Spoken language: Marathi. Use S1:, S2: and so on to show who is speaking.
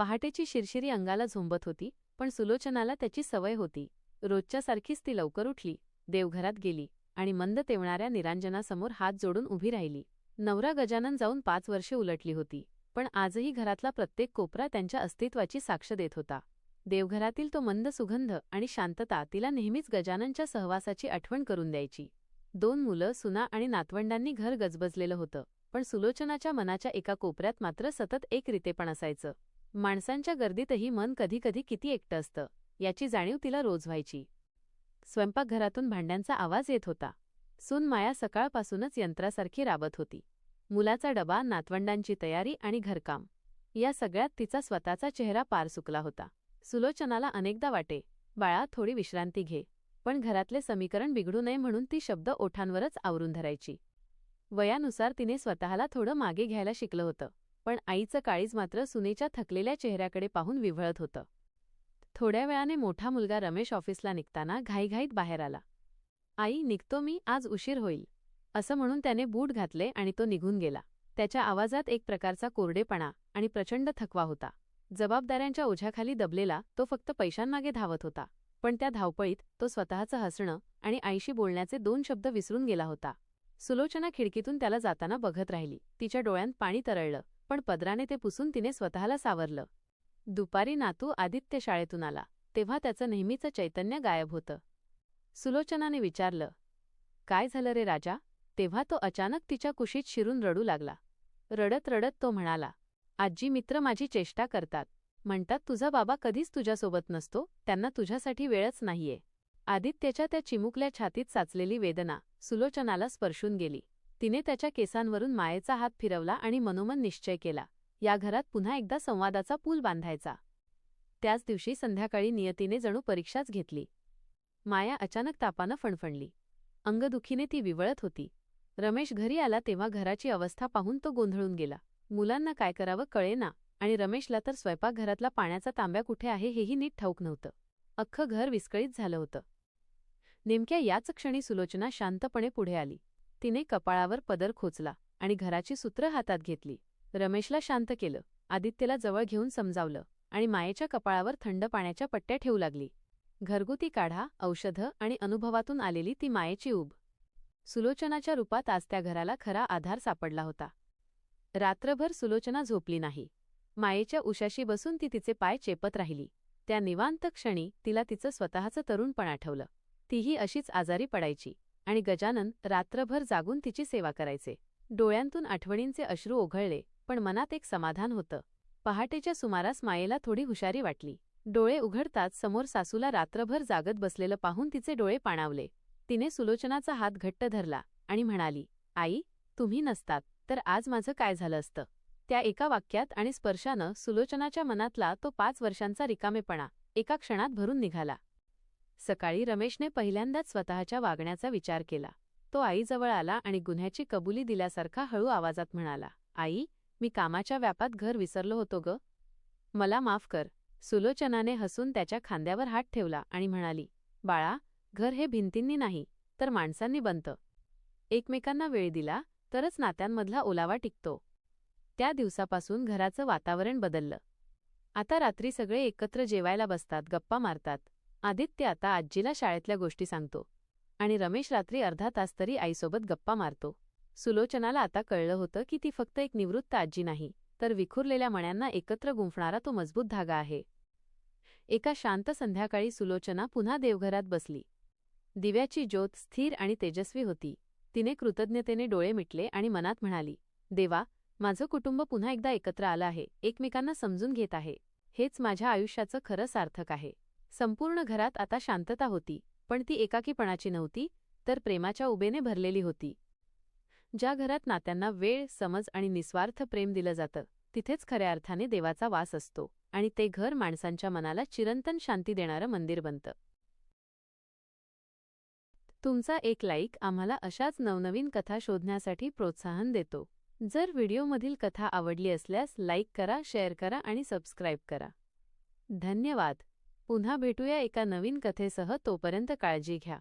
S1: पहाटेची शिरशिरी अंगाला झोंबत होती पण सुलोचनाला त्याची सवय होती. रोजच्यासारखीच ती लवकर उठली देवघरात गेली आणि मंद तेवणाऱ्या निरांजनासमोर हात जोडून उभी राहिली. नवरा गजानन जाऊन पाच वर्षे उलटली होती पण आजही घरातला प्रत्येक कोपरा त्यांच्या अस्तित्वाची साक्ष देत होता. देवघरातील तो मंद सुगंध आणि शांतता तिला नेहमीच गजाननच्या सहवासाची आठवण करून द्यायची. दोन मुलं सुना आणि नातवंडांनी घर गजबजलेलं होतं पण सुलोचनाच्या मनाच्या एका कोपऱ्यात मात्र सतत एक रितेपण असायचं. माणसांच्या गर्दीतही मन कधीकधी किती एकटं असतं याची जाणीव तिला रोज व्हायची. स्वयंपाकघरातून भांड्यांचा आवाज येत होता. सून माया सकाळपासूनच यंत्रासारखी राबत होती. मुलाचा डबा नातवंडांची तयारी आणि घरकाम. या सगळ्यात तिचा स्वतःचा चेहरा पार सुकला होता. सुलोचनाला अनेकदा वाटे बाळा थोडी विश्रांती घे. पण घरातले समीकरण बिघडू नये म्हणून ती शब्द ओठांवरच आवरून धरायची. वयानुसार तिने स्वतःला थोडं मागे घ्यायला शिकलं होतं. पण आईचं काळीज मात्र सुनेच्या थकलेल्या चेहऱ्याकडे पाहून विव्हळत होतं. थोड्या वेळाने मोठा मुलगा रमेश ऑफिसला निघताना घाईघाईत बाहेर आला. आई निघतो मी आज उशीर होईल. असं म्हणून त्याने बूट घातले आणि तो निघून गेला. त्याच्या आवाजात एक प्रकारचा कोरडेपणा आणि प्रचंड थकवा होता. जबाबदाऱ्यांच्या ओझ्याखाली दबलेला तो फक्त पैशांमागे धावत होता. पण त्या धावपळीत तो स्वतःचं हसणं आणि आईशी बोलण्याचे दोन शब्द विसरून गेला होता. सुलोचना खिडकीतून त्याला जाताना बघत राहिली. तिच्या डोळ्यांत पाणी तरळलं. पण पदराने ते पुसून तिने स्वतःला सावरलं. दुपारी नातू आदित्य शाळेतून आला तेव्हा त्याचं नेहमीचं चैतन्य गायब होतं. सुलोचनाने विचारलं काय झालं रे राजा? तेव्हा तो अचानक तिच्या कुशीत शिरून रडू लागला. रडत रडत तो म्हणाला आजी मित्र माझी चेष्टा करतात. म्हणतात तुझा बाबा कधीच तुझ्यासोबत नसतो त्यांना तुझ्यासाठी वेळच नाहीये. आदित्यच्या त्या चिमुकल्या छातीत साचलेली वेदना सुलोचनाला स्पर्शून गेली. तिने त्याच्या केसांवरून मायेचा हात फिरवला आणि मनोमन निश्चय केला. या घरात पुन्हा एकदा संवादाचा पूल बांधायचा. त्याच दिवशी संध्याकाळी नियतीने जणू परीक्षाच घेतली. माया अचानक तापानं फणफणली. अंगदुखीने ती विवळत होती. रमेश घरी आला तेव्हा घराची अवस्था पाहून तो गोंधळून गेला. मुलांना काय करावं कळेना आणि रमेशला तर स्वयंपाकघरातला पाण्याचा तांब्या कुठे आहे हेही नीट ठाऊक नव्हतं. अख्खं घर विस्कळीत झालं होतं. नेमक्या याच क्षणी सुलोचना शांतपणे पुढे आली. तिने कपाळावर पदर खोचला आणि घराची सूत्र हातात घेतली. रमेशला शांत केलं. आदित्यला जवळ घेऊन समजावलं आणि मायेच्या कपाळावर थंड पाण्याच्या पट्ट्या ठेवू लागली. घरगुती काढा औषधं आणि अनुभवातून आलेली ती मायेची उब सुलोचनाच्या रूपात आज त्या घराला खरा आधार सापडला होता. रात्रभर सुलोचना झोपली नाही. मायेच्या उशाशी बसून ती तिचे पाय चेपत राहिली. त्या निवांत क्षणी तिला तिचं स्वतःचं तरुणपण आठवलं. तीही अशीच आजारी पडायची. आणि गजानन रात्रभर जागून तिची सेवा करायचे. डोळ्यांतून आठवणींचे अश्रू ओघळले पण मनात एक समाधान होतं. पहाटेच्या सुमारास मायेला थोडी हुशारी वाटली. डोळे उघडताच समोर सासूला रात्रभर जागत बसलेलं पाहून तिचे डोळे पाणावले. तिने सुलोचनाचा हात घट्ट धरला आणि म्हणाली आई तुम्ही नसतात तर आज माझं काय झालं असतं त्या एका वाक्यात आणि स्पर्शानं सुलोचनाच्या मनातला तो पाच वर्षांचा रिकामेपणा एका क्षणात भरून निघाला. सकाळी रमेशने पहिल्यांदाच स्वतःच्या वागण्याचा विचार केला. तो आईजवळ आला आणि गुन्ह्याची कबुली दिल्यासारखा हळू आवाजात म्हणाला आई मी कामाच्या व्यापात घर विसरलो होतो ग. मला माफ कर. सुलोचनाने हसून त्याच्या खांद्यावर हात ठेवला आणि म्हणाली बाळा घर हे भिंतींनी नाही तर माणसांनी बनतं. एकमेकांना वेळ दिला तरच नात्यांमधला ओलावा टिकतो. त्या दिवसापासून घराचं वातावरण बदललं. आता रात्री सगळे एकत्र जेवायला बसतात गप्पा मारतात. आदित्य आता आजीला शाळेतल्या गोष्टी सांगतो आणि रमेश रात्री अर्धा तास तरी आईसोबत गप्पा मारतो. सुलोचनाला आता कळलं होतं की ती फक्त एक निवृत्त आजी नाही तर विखुरलेल्या मण्यांना एकत्र गुंफणारा तो मजबूत धागा आहे. एका शांत संध्याकाळी सुलोचना पुन्हा देवघरात बसली. दिव्याची ज्योत स्थिर आणि तेजस्वी होती. तिने कृतज्ञतेने डोळे मिटले आणि मनात म्हणाली देवा माझं कुटुंब पुन्हा एकदा एकत्र आलं आहे एकमेकांना समजून घेत आहे. हेच माझ्या आयुष्याचं खरं सार्थक आहे. संपूर्ण घरात आता शांतता होती पण ती एकाकीपणाची नव्हती तर प्रेमाच्या उबेने भरलेली होती. ज्या घरात नात्यांना वेळ समज आणि निस्वार्थ प्रेम दिलं जातं तिथेच खऱ्या अर्थाने देवाचा वास असतो आणि ते घर माणसांच्या मनाला चिरंतन शांती देणारं मंदिर बनतं. तुमचा एक लाईक आम्हाला अशाच नवनवीन कथा शोधण्यासाठी प्रोत्साहन देतो. जर व्हिडिओमधील कथा आवडली असल्यास लाईक करा शेअर करा आणि सबस्क्राईब करा. धन्यवाद! पुन्हा भेटूया एका नवीन कथेसह तोपर्यंत काळजी घ्या.